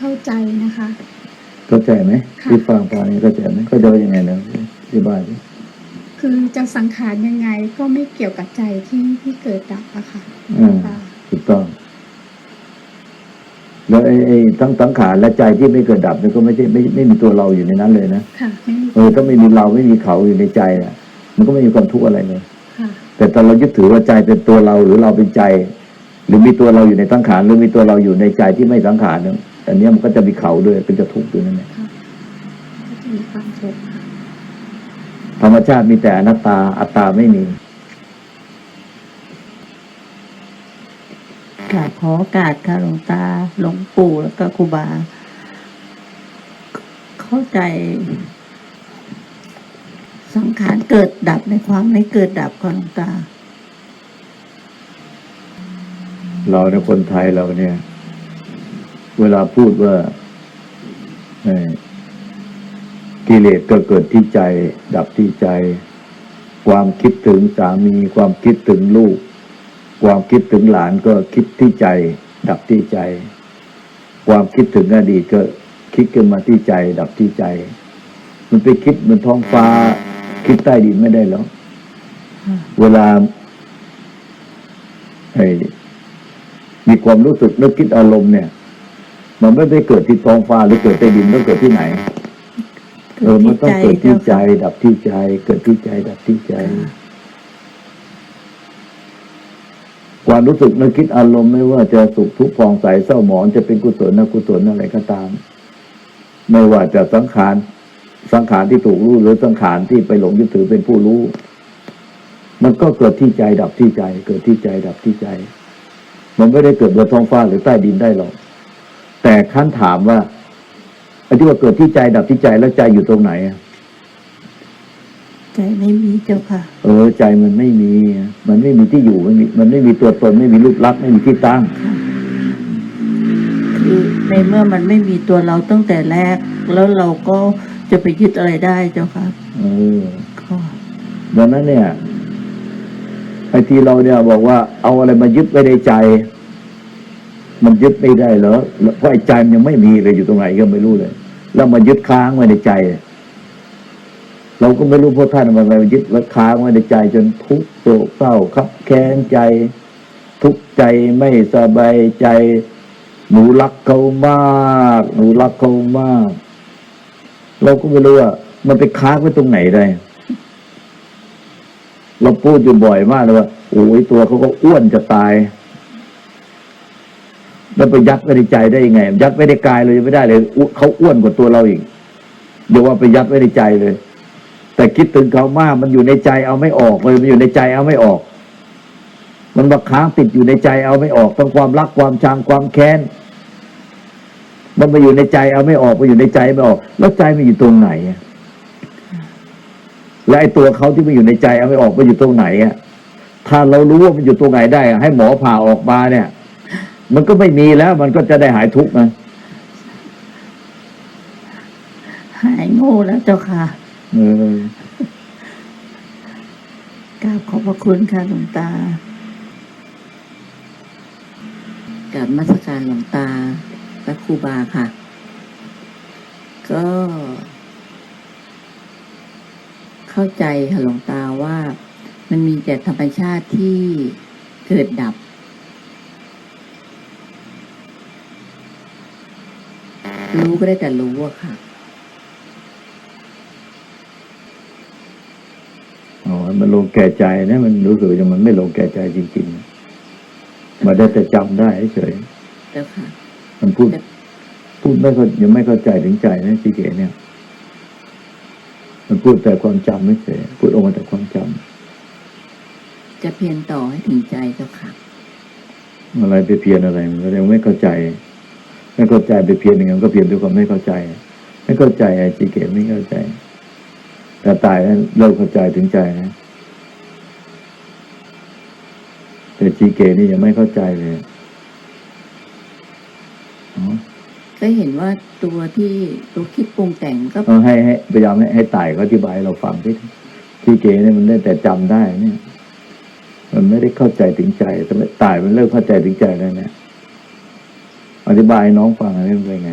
เข้าใจนะคะเข้าใจไหมค่ะที่ฟังตอนนี้เข้าใจไหมเข้าใจว่ายังไงนะอธิบายดิคือจะสังขารยังไงก็ไม่เกี่ยวกับใจที่ที่เกิดดับอะค่ะอืมค่ะถูกต้อง แล้วไอ้ไอ้ทั้งสังขารและใจที่ไม่เกิดดับเนี่ยก็ไม่ใช่ไม่ไม่มีตัวเราอยู่ในนั้นเลยนะค่ะไม่มีเออถ้าไม่มีเราไม่มีเขาอยู่ในใจอะ มันก็ไม่มีความทุกข์อะไรเลยค่ะแต่ตอนเรายึดถือว่าใจเป็นตัวเราหรือเราเป็นใจ หรือมีตัวเราอยู่ในสังขารหรือมีตัวเราอยู่ในใจที่ไม่สังขารเนี่ยอันเนี้ยมันก็จะมีเขาด้วยเป็นจะทุกข์ด้วยนั่นแหละค่ะก็จะมีความทุกข์ค่ะธรรมชาติมีแต่อนัตตาอัตตาไม่มีกราบขอโอกาสค่ะหลวงตาหลวงปู่แล้วก็ครูบา เข้าใจ สังขารเกิดดับในความไม่เกิดดับค่ะหลวงตา เราในคนไทยเราเนี่ย เวลาพูดว่ากิเลสก็เกิดที่ใจ ดับที่ใจ ความคิดถึงสามี ความคิดถึงลูก ความคิดถึงหลานก็คิดที่ใจ ดับที่ใจ ความคิดถึงอดีตก็คิดขึ้นมาที่ใจ ดับที่ใจ มันไปคิดบนท้องฟ้า คิดใต้ดินไม่ได้หรอกเวลาไอ้ มีความรู้สึกนึกคิดอารมณ์เนี่ย มันไม่ได้เกิดที่ท้องฟ้าหรือเกิดใต้ดินต้องเกิดที่ไหน เออมันต้องเกิดที่ใจ ดับที่ใจ เกิดที่ใจ ดับที่ใจความรู้สึกนึกคิดอารมณ์ไม่ว่าจะสุขทุกข์ผ่องใสเศร้าหมองจะเป็นกุศลอกุศลอะไรก็ตาม ไม่ว่าจะสังขารสังขารที่ถูกรู้หรือสังขารที่ไปหลงยึดถือเป็นผู้รู้ มันก็เกิดที่ใจดับที่ใจ เกิดที่ใจดับที่ใจ มันไม่ได้เกิดบนท้องฟ้าหรือใต้ดินได้หรอก แต่ขั้นถามว่าไอ้ที่ว่าเกิดที่ใจดับที่ใจแล้วใจอยู่ตรงไหนอะใจไม่มีเจ้าค่ะ เออ ใจมันไม่มี มันไม่มีที่อยู่มันมีมันไม่มีตัวตนไม่มีรูปลักษณ์ไม่มีที่ตั้งคือในเมื่อมันไม่มีตัวเราตั้งแต่แรก แล้วเราก็จะไปยึดอะไรได้เจ้าค่ะเออก็ดังนั้นเนี่ย ไอ้ที่เราเนี่ยบอกว่าเอาอะไรมายึดไว้ในใจ มันยึดไม่ได้เหรอเพราะไอ้ใจมันยังไม่มีเลยอยู่ตรงไหนก็ไม่รู้เลย แล้วมายึดค้างไว้ในใจ เราก็ไม่รู้เพราะท่านมันมายึดไว้ค้างไว้ในใจ จนทุกข์โศกเศร้าครับ แค้นใจ ทุกข์ใจไม่สบายใจ หนูรักเขามากหนูรักเขามาก เราก็ไม่รู้ว่ามันไปค้างไว้ตรงไหนได้ เราพูดอยู่บ่อยมากเลยว่าโอ้ยตัวเขาก็อ้วนจะตาย แล้วไปยัดไว้ในใจได้ยังไง ยัดไว้ในกายเลยไม่ได้เลยเขาอ้วนกว่าตัวเราอีกเดี๋ยวว่าไปยัดไว้ในใจเลย แต่คิดถึงเขามากมันอยู่ในใจเอาไม่ออกเลยมันอยู่ในใจเอาไม่ออก มันมาค้างติดอยู่ในใจเอาไม่ออกทั้งความรักความชังความแค้นมันมาอยู่ในใจเอาไม่ออกมาอยู่ในใจไม่ออก แล้วใจมันอยู่ตรงไหนอะ และไอ้ตัวเขาที่มันอยู่ในใจเอาไม่ออกมันอยู่ตรงไหนอะถ้าเรารู้ว่ามันอยู่ตรงไหนได้อะให้หมอผ่าออกมาเนี่ย มันก็ไม่มีแล้ว มันก็จะได้หายทุกข์นะหายโง่แล้วเจ้าค่ะเออกราบขอบพระคุณค่ะหลวงตากับมาสการหลวงตาและครูบาค่ะ ก็ เข้าใจค่ะหลวงตาว่า มันมีแต่ธรรมชาติที่เกิดดับ รู้ก็ได้แต่รู้อะค่ะอ๋อมันลงแก่ใจนะ มันรู้สึกว่ามันไม่ลงแก่ใจจริงๆมันได้แต่จำได้เฉยเจ้าค่ะมันพูด พูดไม่เข้ายังไม่เข้าใจถึงใจนะจีเกเนี่ย มันพูดแต่ความจำไม่เฉยพูดออกมาแต่ความจำจะเพียรต่อให้ถึงใจเจ้าค่ะอะไรไปเพียนอะไรมันก็ยังไม่เข้าใจ ไม่เข้าใจไปเพียนอย่างนั้นก็เพียนด้วยความไม่เข้าใจ ไม่เข้าใจไอ้จีเกไม่เข้าใจ แต่ตายแล้วเริ่มเข้าใจถึงใจนะแต่จีเกนี่ยังไม่เข้าใจเลยอ๋อ ก็เห็นว่าตัวที่ตัวคิดปรุงแต่งก็ต้องให้ให้พยายามให้ให้ตายเขาอธิบายเราฟังที่จีเกเนี่ยมันได้แต่จำได้เนี่ย มันไม่ได้เข้าใจถึงใจแต่ตายมันเริ่มเข้าใจถึงใจแล้วเนี่ยอธิบายน้องฟังอันนี้มันเป็นไง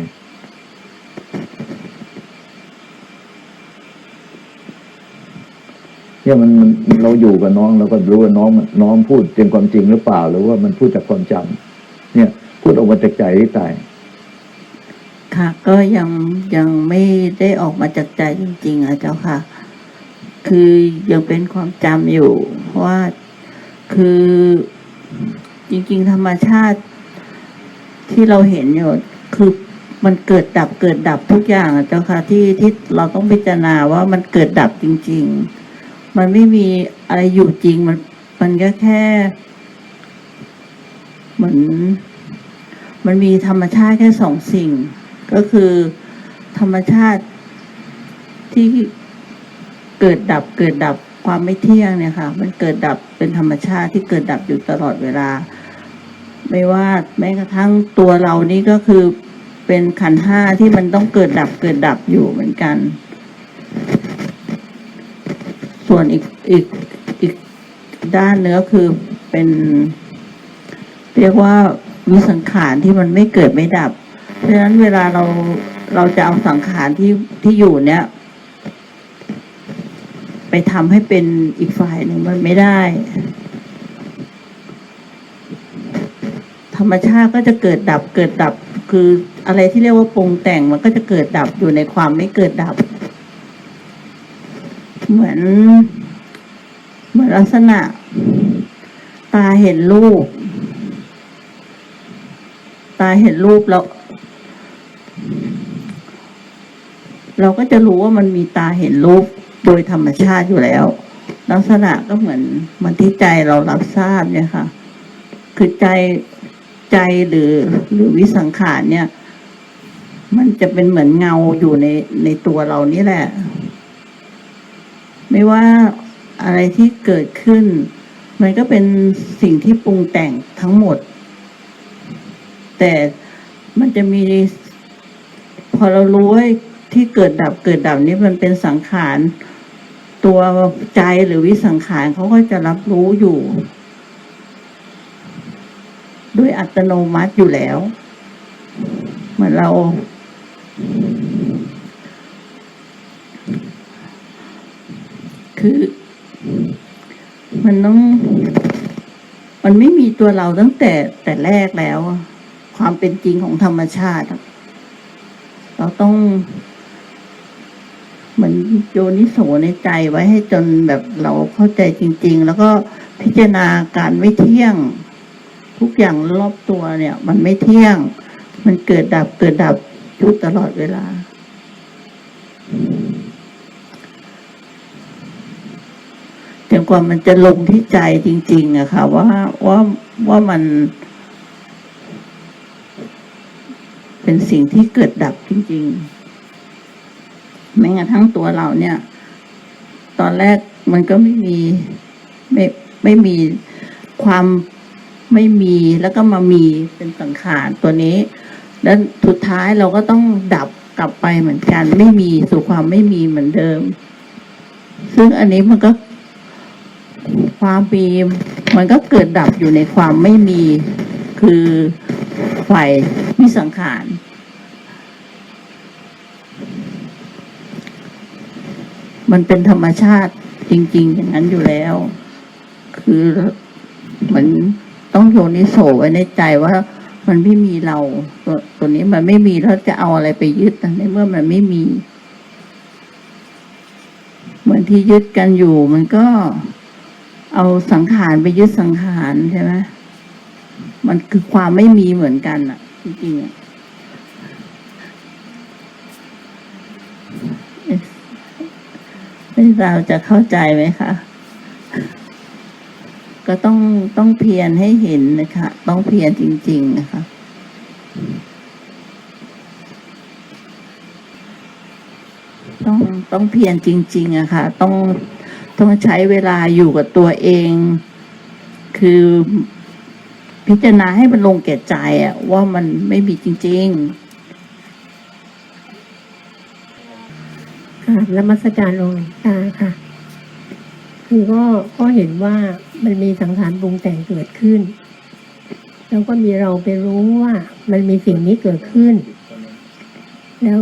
เนี่ยมันมันเราอยู่กับน้องเราก็รู้ว่าน้องน้องพูดเป็นความจริงหรือเปล่า หรือว่ามันพูดจากความจำเนี่ย พูดออกมาจากใจที่ตาย ค่ะ ก็ยังยังไม่ได้ออกมาจากใจจริงๆอะเจ้าค่ะ คือยังเป็นความจำอยู่เพราะว่าคือจริง ๆ ธรรมชาติที่เราเห็นอยู่คือมันเกิดดับเกิดดับทุกอย่างอะเจ้าค่ะที่ที่เราต้องพิจารณาว่ามันเกิดดับจริง ๆ มันไม่มีอะไรอยู่จริง มันมันก็แค่เหมือนมันมีธรรมชาติแค่สองสิ่ง ก็คือ ธรรมชาติที่เกิดดับเกิดดับความไม่เที่ยงเนี่ยค่ะ มันเกิดดับเป็นธรรมชาติที่เกิดดับอยู่ตลอดเวลา ไม่ว่าแม้กระทั่งตัวเรานี่ก็คือเป็นขันห้าที่มันต้องเกิดดับเกิดดับอยู่เหมือนกัน ส่วนอีกอีกอีกด้านเนื้อคือเป็น เรียกว่ามีสังขารที่มันไม่เกิดไม่ดับ เพราะฉะนั้นเวลาเราเราจะเอาสังขารที่ที่อยู่เนี้ยไปทำให้เป็นอีกฝ่ายหนึ่งมันไม่ได้ ธรรมชาติก็จะเกิดดับเกิดดับ คืออะไรที่เรียกว่าปรุงแต่งมันก็จะเกิดดับอยู่ในความไม่เกิดดับ เหมือน เหมือนลักษณะ ตาเห็นรูป ตาเห็นรูปแล้ว เราก็จะรู้ว่ามันมีตาเห็นรูปโดยธรรมชาติอยู่แล้ว ลักษณะก็เหมือนมันที่ใจเรารับทราบเนี่ยค่ะ คือใจใจหรือหรือวิสังขารเนี่ย มันจะเป็นเหมือนเงาอยู่ในในตัวเรานี่แหละ ไม่ว่าอะไรที่เกิดขึ้น มันก็เป็นสิ่งที่ปรุงแต่งทั้งหมด แต่มันจะมี พอเรารู้ว่า ที่เกิดดับเกิดดับนี้มันเป็นสังขาร ตัวใจหรือวิสังขารเขาก็จะรับรู้อยู่โดยอัตโนมัติอยู่แล้ว เหมือนเราคือ มันต้อง มันไม่มีตัวเราตั้งแต่แต่แรกแล้ว ความเป็นจริงของธรรมชาติ เราต้อง เหมือนโยนิโสในใจไว้ให้จนแบบเราเข้าใจจริง ๆ แล้วก็พิจารณาการไม่เที่ยง ทุกอย่างรอบตัวเนี่ย มันไม่เที่ยง มันเกิดดับเกิดดับอยู่ตลอดเวลาจนกว่ามันจะลงที่ใจจริง ๆอะค่ะ ว่าว่าว่ามัน เป็นสิ่งที่เกิดดับจริง ๆ แม้กระทั่งตัวเราเนี่ย ตอนแรกมันก็ไม่มีไม่ไม่มีความไม่มีแล้วก็มามีเป็นสังขารตัวนี้ แล้วสุดท้ายเราก็ต้องดับกลับไปเหมือนกัน ไม่มีสู่ความไม่มีเหมือนเดิม ซึ่งอันนี้มันก็ความมีมันก็เกิดดับอยู่ในความไม่มีคือฝ่ายวิสังขาร มันเป็นธรรมชาติจริง ๆ อย่างนั้นอยู่แล้ว คือเหมือนต้องโยนิโสไว้ในใจว่ามันไม่มีเราตัวตัวนี้มันไม่มีแล้วจะเอาอะไรไปยึดในเมื่อมันไม่มี เหมือนที่ยึดกันอยู่ มันก็เอาสังขารไปยึดสังขารใช่ไหมมันคือความไม่มีเหมือนกันอะจริงๆอะเอ๊ะ เราจะเข้าใจไหมคะก็ต้องต้องเพียรให้เห็นนะคะ ต้องเพียรจริง ๆ นะคะ ต้องต้องเพียรจริง ๆอะค่ะ ต้องต้องใช้เวลาอยู่กับตัวเอง คือพิจารณาให้มันลงแก่ใจอะว่ามันไม่มีจริง ๆ ค่ะนมัสการหลวงตาค่ะ คือก็ก็เห็นว่ามันมีสังขารปรุงแต่งเกิดขึ้น แล้วก็มีเราไปรู้ว่ามันมีสิ่งนี้เกิดขึ้น แล้ว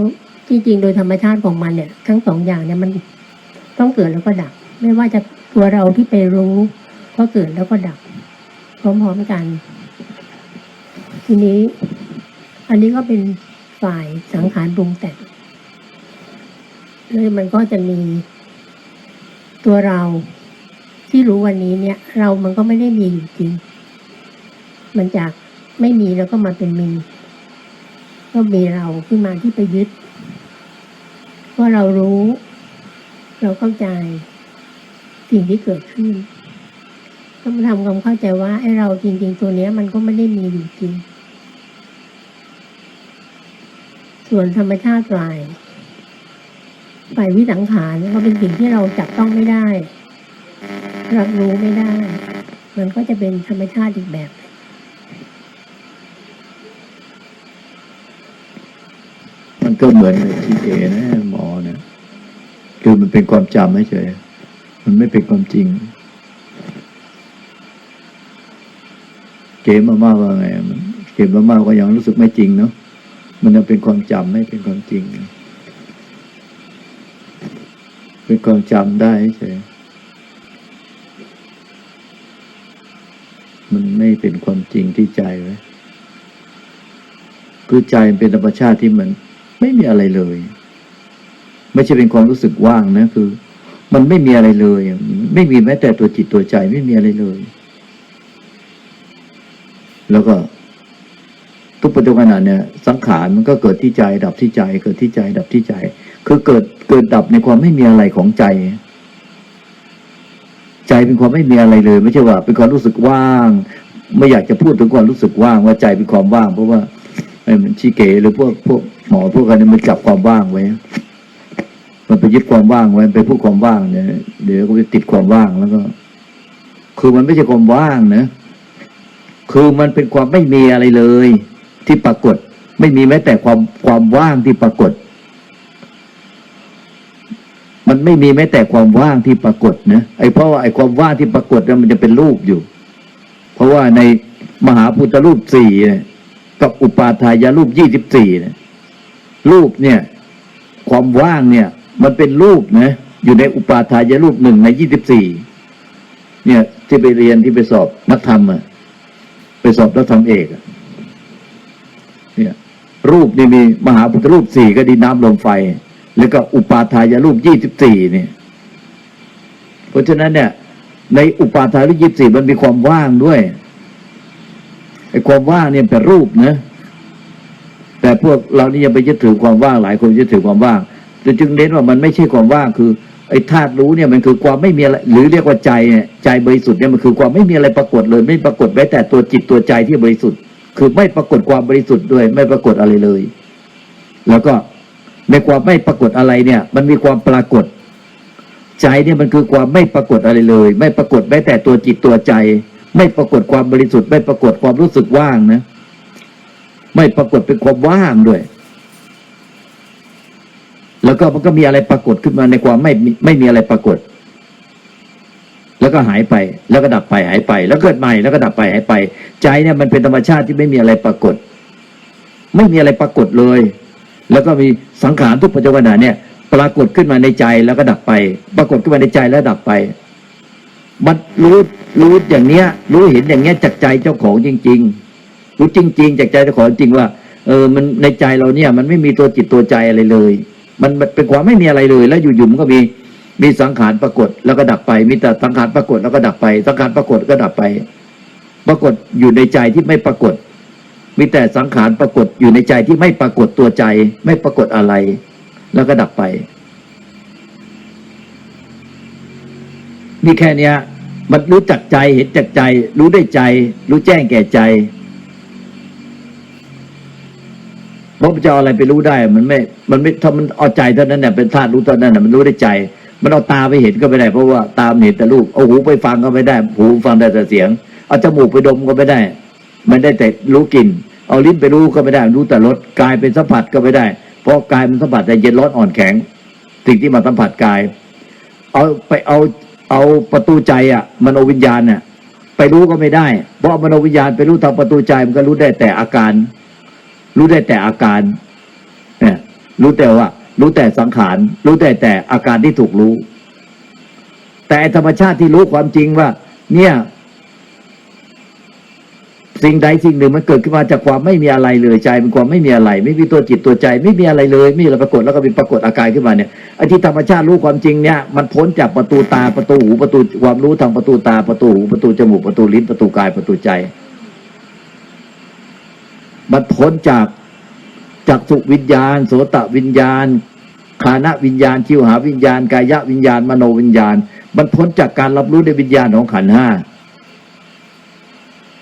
จริงๆโดยธรรมชาติของมันเนี่ย ทั้งสองอย่างเนี่ยมันต้องเกิดแล้วก็ดับ ไม่ว่าจะตัวเราที่ไปรู้ก็เกิดแล้วก็ดับพร้อมๆกัน ทีนี้ อันนี้ก็เป็นฝ่ายสังขารปรุงแต่ง เลยมันก็จะมีตัวเราที่รู้วันนี้เนี่ย เรามันก็ไม่ได้มีอยู่จริง มันจากไม่มีแล้วก็มาเป็นมี ก็มีเราขึ้นมาที่ไปยึดว่าเรารู้ เราเข้าใจสิ่งที่เกิดขึ้นต้องทำความเข้าใจว่าไอ้เราจริง ๆ ตัวเนี้ย มันก็ไม่ได้มีอยู่จริง ส่วนธรรมชาติฝ่าย ฝ่ายวิสังขารก็เป็นสิ่งที่เราจับต้องไม่ได้ รับรู้ไม่ได้ มันก็จะเป็นธรรมชาติอีกแบบ มันก็เหมือนทีเอนะหมอเนี่ยคือมันเป็นความจำไม่เฉยมันไม่เป็นความจริง เกมมาม่าว่าไงเกมมาม่าก็ยังรู้สึกไม่จริงเนาะมันยังเป็นความจำไม่เป็นความจริง เป็นความจำได้เฉยมันไม่เป็นความจริงที่ใจไว้คือใจเป็นธรรมชาติที่มันไม่มีอะไรเลย ไม่ใช่เป็นความรู้สึกว่างนะคือ มันไม่มีอะไรเลย ไม่มีแม้แต่ตัวจิตตัวใจไม่มีอะไรเลย แล้วก็ ทุกปัจจุบันเนี่ยสังขารมันก็เกิดที่ใจดับที่ใจ เกิดที่ใจดับที่ใจ คือเกิด เกิดดับในความไม่มีอะไรของใจ ใจเป็นความไม่มีอะไรเลย ไม่ใช่ว่า เป็นความรู้สึกว่าง ไม่อยากจะพูดถึงความรู้สึกว่างว่าใจเป็นความว่าง เพราะว่าไอ้มันชี้เก๋หรือพวกพวกหมอพวกกันเนี่มันจับความว่างไว้ มันไปยึดความว่างไว้ไปพูดความว่างเนี่ยเดี๋ยวก็ไปติดความว่างแล้วก็ คือมันไม่ใช่ความว่างนะคือมันเป็นความไม่มีอะไรเลย ที่ปรากฏ ไม่มีแม้แต่ความความว่างที่ปรากฏ มันไม่มีแม้แต่ความว่างที่ปรากฏนะไอ้เพราะว่าไอ้ความว่างที่ปรากฏเนี่ยมันจะเป็นรูปอยู่ เพราะว่าในมหาพุทธรูปสี่กับอุปาทายรูปยี่สิบสี่รูปเนี่ย ความว่างเนี่ย มันเป็นรูปนะอยู่ในอุปาทายรูปหนึ่งในยี่สิบสี่เนี่ย ที่ไปเรียนที่ไปสอบนักธรรมอะไปสอบนักธรรมเอกเนี่ย รูปนี่มีมหาพุทธรูปสี่ก็ดินน้ำลมไฟ แล้วก็อุปาทายรูปยี่สิบสี่เนี่ย เพราะฉะนั้นเนี่ย ในอุปาทายรูปยี่สิบสี่มันมีความว่างด้วยไอ้ความว่างเนี่ยเป็นรูปนะแต่พวกเรานี่ยังไปยึดถือความว่างหลายคนยึดถือความว่างแต่จึงเน้นว่ามันไม่ใช่ความว่างคือไอ้ธาตุรู้เนี่ยมันคือความไม่มีอะไรหรือเรียกว่าใจเนี่ยใจบริสุทธิ์เนี่ยมันคือความไม่มีอะไรปรากฏเลย ไม่ปรากฏแม้แต่ตัวจิตตัวใจที่บริสุทธิ์ คือไม่ปรากฏความบริสุทธิ์ด้วย ไม่ปรากฏอะไรเลย แล้วก็ ในความไม่ปรากฏอะไรเนี่ย มันมีความปรากฏ ใจเนี่ยมันคือความไม่ปรากฏอะไรเลย ไม่ปรากฏแม้แต่ตัวจิตตัวใจ ไม่ปรากฏความบริสุทธิ์ ไม่ปรากฏความรู้สึกว่างนะ ไม่ปรากฏเป็นความว่างด้วย แล้วก็มันก็มีอะไรปรากฏขึ้นมาในความไม่ไม่มีอะไรปรากฏ แล้วก็หายไป แล้วก็ดับไปหายไป แล้วเกิดใหม่แล้วก็ดับไปหายไป ใจเนี่ยมันเป็นธรรมชาติที่ไม่มีอะไรปรากฏ ไม่มีอะไรปรากฏเลย แล้วก็มีสังขารทุกปัจจุบันเนี่ย ปรากฏขึ้นมาในใจแล้วก็ดับไป ปรากฏขึ้นมาในใจแล้วดับไป มันรู้รู้อย่างเนี้ย รู้เห็นอย่างเนี้ยจากใจเจ้าของจริง ๆ รู้จริง ๆ จากใจเจ้าของจริงว่า เออมันในใจเราเนี่ย มันไม่มีตัวจิตตัวใจอะไรเลย มันเป็นความไม่มีอะไรเลย แล้วอยู่ๆมันก็มีมีสังขารปรากฏแล้วก็ดับไป มีแต่สังขารปรากฏแล้วก็ดับไป สังขารปรากฏก็ดับไป ปรากฏอยู่ในใจที่ไม่ปรากฏ มีแต่สังขารปรากฏอยู่ในใจที่ไม่ปรากฏตัวใจ ไม่ปรากฏอะไร แล้วก็ดับไป นี่แค่เนี้ย มันรู้จักใจเห็นจักใจ รู้ได้ใจ รู้แจ้งแก่ใจเพราะมันจะเอาอะไรไปรู้ได้ มันไม่ มันไม่ถ้ามันเอาใจเท่านั้นเนี่ยเป็นธาตุรู้เท่านั้นน่ะมันรู้ได้ใจ มันเอาตาไปเห็นก็ไม่ได้ เพราะว่าตามเห็นแต่รูปเอาหูไปฟังก็ไม่ได้ หูฟังได้แต่เสียง เอาจมูกไปดมก็ไม่ได้ มันได้แต่รู้กลิ่น เอาลิ้นไปรู้ก็ไม่ได้ รู้แต่รสกายเป็นสัมผัสก็ไม่ได้ เพราะกายมันสัมผัสแต่เย็นร้อนอ่อนแข็ง สิ่งที่มาสัมผัสกาย เอาไปเอาเอาประตูใจอะมันอาวิญญาณเนี่ยไปรู้ก็ไม่ได้ เพราะมโนวิญญาณไปรู้ทางประตูใจมันก็รู้ได้แต่อาการ รู้ได้แต่อาการเนี่ยรู้แต่ว่า รู้แต่สังขาร รู้แต่แต่อาการที่ถูกรู้ แต่ธรรมชาติที่รู้ความจริงว่า เนี่ย สิ่งใดสิ่งหนึ่งมันเกิดขึ้นมาจากความไม่มีอะไรเลยใจเป็นความไม่มีอะไร ไม่มีตัวจิตตัวใจ ไม่มีอะไรเลยไม่มีอะไรปรากฏแล้วก็เป็นปรากฏอาการขึ้นมาเนี่ยไอ้ที่ธรรมชาติรู้ความจริงเนี่ยมันพ้นจากประตูตาประตูหูประตูความรู้ทางประตูตาประตูหูประตูจมูกประตูลิ้นประตูกายประตูใจ มันพ้นจากจากสุวิญญาณ โสตวิญญาณขานะวิญญาณชิวหาวิญญาณ กายะวิญญาณ มโนวิญญาณ มันพ้นจากการรับรู้ในวิญญาณของขันห้า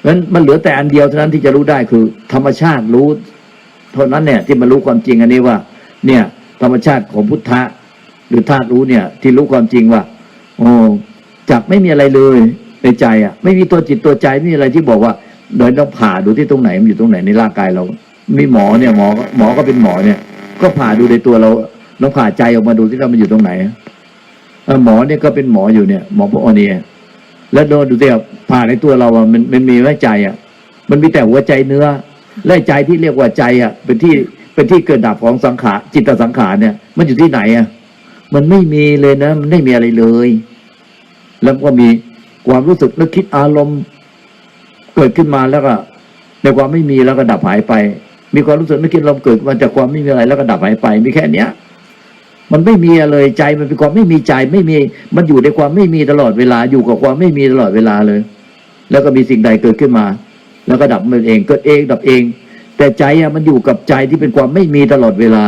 นั้นมันเหลือแต่อันเดียวเท่านั้นที่จะรู้ได้คือ ธรรมชาติรู้ เท่านั้นเนี่ยที่มันรู้ความจริงอันนี้ว่า เนี่ย ธรรมชาติของพุทธะหรือธาตุรู้เนี่ย ที่รู้ความจริงว่าโอ้จากไม่มีอะไรเลยในใจอะ ไม่มีตัวจิตตัวใจไม่มีอะไรที่บอกว่าเดินต้องผ่าดูที่ตรงไหนมันอยู่ตรงไหนในร่างกายเรา มีหมอเนี่ยหมอหมอก็เป็นหมอเนี่ย ก็ผ่าดูในตัวเราเราผ่าใจออกมาดูที่เรามันอยู่ตรงไหนอหมอเนี่ยก็เป็นหมออยู่เนี่ย หมอพวกนี้ แล้วโดนดูสิครับผ่าในตัวเราอะมันมันมีไว้ใจอะ มันมีแต่หัวใจเนื้อ และใจที่เรียกว่าใจอะ เป็นที่เป็นที่เกิดดับของสังขารจิตตสังขารเนี่ย มันอยู่ที่ไหนอะ มันไม่มีเลยนะ มันไม่มีอะไรเลย แล้วก็มีความรู้สึกนึกคิดอารมณ์ เกิดขึ้นมาแล้วก็ในความไม่มีแล้วก็ดับหายไป มีความรู้สึกนึกคิดอารมณ์เกิดมาจากความไม่มีอะไรแล้วก็ดับหายไป มีแค่เนี้ย มันไม่มีอะไรใจมันเป็นความไม่มีใจไม่มี มันอยู่ในความไม่มีตลอดเวลาอยู่กับความไม่มีตลอดเวลาเลย แล้วก็มีสิ่งใดเกิดขึ้นมา แล้วก็ดับมันเองเกิดเองดับเอง แต่ใจอะมันอยู่กับใจที่เป็นความไม่มีตลอดเวลา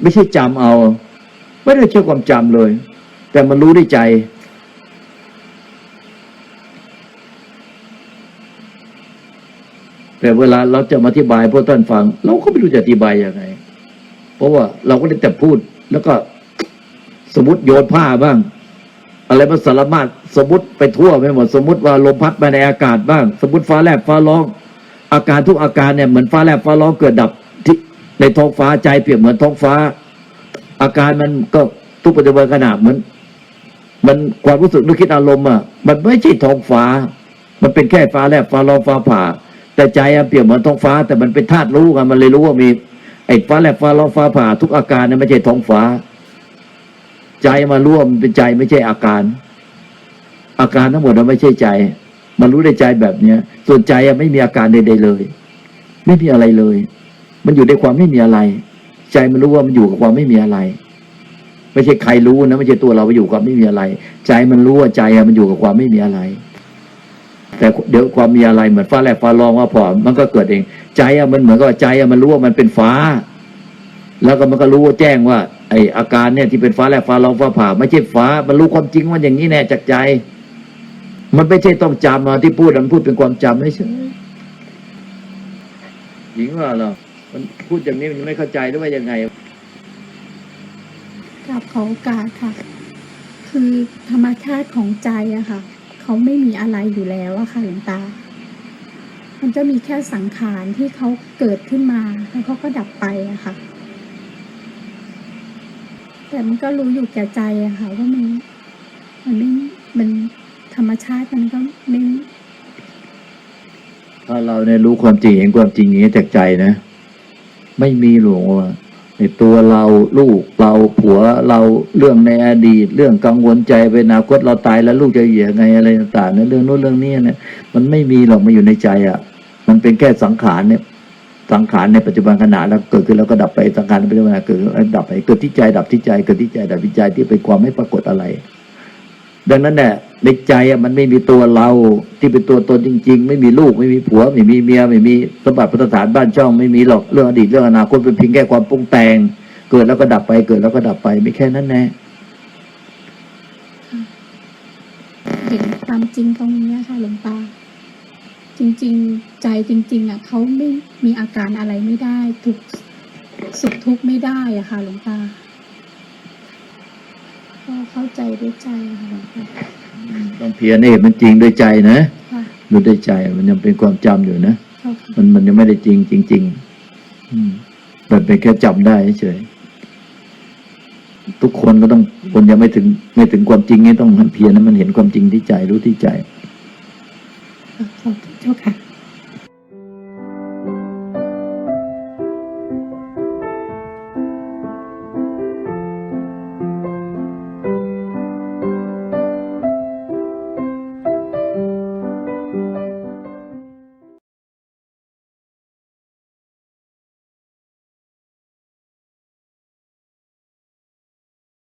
ไม่ใช่จำเอา ไม่ได้ใช้ความจำเลย แต่มันรู้ด้ใจ แต่เวลาเราจะมาอธิบายพวกท่านฟัง เราก็ไม่รู้จะอธิบายยังไง เพราะว่าเราก็ได้แต่พูด แล้วก็สมมติโยนผ้าบ้าง อะไรมันสารมารสมมติไปทั่วไปหมดสมมติว่าลมพัดมาในอากาศบ้าง สมมติฟ้าแลบฟ้าร้อง อาการทุกอาการเนี่ยเหมือนฟ้าแลบฟ้าร้องเกิดดับที่ในท้องฟ้าใจเปรียบเหมือนท้องฟ้า อาการมันก็ทุกปัจจุบันขนาดเหมือนมันความรู้สึกนึกคิดอารมณ์อะมันไม่ใช่ท้องฟ้า มันเป็นแค่ฟ้าแลบฟ้าร้องฟ้าผ่า แต่ใจอะเปรียบเหมือนท้องฟ้า แต่มันเป็นธาตุรู้กันมันเลยรู้ว่ามีไอ้ฟ้าแลบฟ้าร้องฟ้าผ่าทุกอาการเนี่ยไม่ใช่ท้องฟ้า ใจมาร่วมเป็นใจไม่ใช่อาการ อาการทั้งหมดมันไม่ใช่ใจ มันรู้ในใจแบบเนี้ย ส่วนใจอะไม่มีอาการใดๆเลย ไม่มีอะไรเลย มันอยู่ในความไม่มีอะไร ใจมันรู้ว่ามันอยู่กับความไม่มีอะไร ไม่ใช่ใครรู้นะไม่ใช่ตัวเราไปอยู่กับความไม่มีอะไร ใจมันรู้ว่าใจอะมันอยู่กับความไม่มีอะไร แต่เดี๋ยวความมีอะไรเหมือนฟ้าแลบฟ้าร้องว่าพอมันก็เกิดเอง ใจอะมันเหมือนกับใจอะมันรู้ว่ามันเป็นฟ้า แล้วก็มันก็รู้ว่าแจ้งว่าไออาการเนี่ยที่เป็นฟ้าแลบฟ้าร้องฟ้าผ่า ไม่ใช่ฟ้า มันรู้ความจริงว่าอย่างนี้แน่จากใจ มันไม่ใช่ต้องจำมาที่พูดมันพูดเป็นความจำไม่ใช่หญิงว่าเหรามันพูดอย่างนี้มันไม่เข้าใจหรือว่ายังไงกับขอโอกาสค่ะ คือธรรมชาติของใจอะค่ะ เขาไม่มีอะไรอยู่แล้วอะค่ะหลวงตา มันจะมีแค่สังขารที่เขาเกิดขึ้นมา แล้วเขาก็ดับไปอะค่ะ แต่มันก็รู้อยู่แก่ใจอะค่ะว่ามันมันไม่มันธรรมชาติมันก็ไม่ถ้าเราเนี่ยรู้ความจริงเห็นความจริงอย่างนี้จากใจนะ ไม่มีหลวงว่า ในตัวเราลูกเราผัวเราเรื่องในอดีต เรื่องกังวลใจไปอนาคตเราตายแล้วลูกจะอยู่ยังไงอะไรต่างๆเนี่ยเรื่องโน้นเรื่องนี้เนี่ยมันไม่มีหรอกมาอยู่ในใจอะ มันเป็นแค่สังขารเนี่ย สังขารในปัจจุบันขณะแล้วเกิดขึ้นแล้วก็ดับไปสังขารในปัจจุบันเกิดดับไปเกิดที่ใจดับที่ใจเกิดที่ใจดับที่ใจที่เป็นความไม่ปรากฏอะไร ดังนั้นเนี่ยในใจอะมันไม่มีตัวเราที่เป็นตัวตนจริง ๆ ไม่มีลูกไม่มีผัว ไม่มีเมียไม่มีสมบัติพัฒฐานบ้านช่อง ไม่มีหรอกเรื่องอดีตเรื่องอนาคตเป็นเพียงแค่ความปรุงแต่ง เกิดแล้วก็ดับไปเกิดแล้วก็ดับไปไม่แค่นั้นแน่เห็นความจริงตรงนี้ค่ะหลวงตาจริง ๆ ใจจริง ๆอะเขาไม่มีอาการอะไรไม่ได้ทุกสุขทุกข์ไม่ได้อะค่ะหลวงตา ก็เข้าใจด้วยใจอะค่ะหลวงตาต้องเพียรให้เห็นมันจริงด้วยใจนะค่ะรู้ด้วยใจมันยังเป็นความจำอยู่นะเข้าค่ะมันมันยังไม่ได้จริงจริง ๆ อืมมันเป็นแค่จำได้เฉยทุกคนก็ต้องคนยังไม่ถึง ไม่ถึงความจริงนี่ต้องมันเพียรนะมันเห็นความจริงที่ใจรู้ที่ใจ ขอบคุณเจ้าค่ะ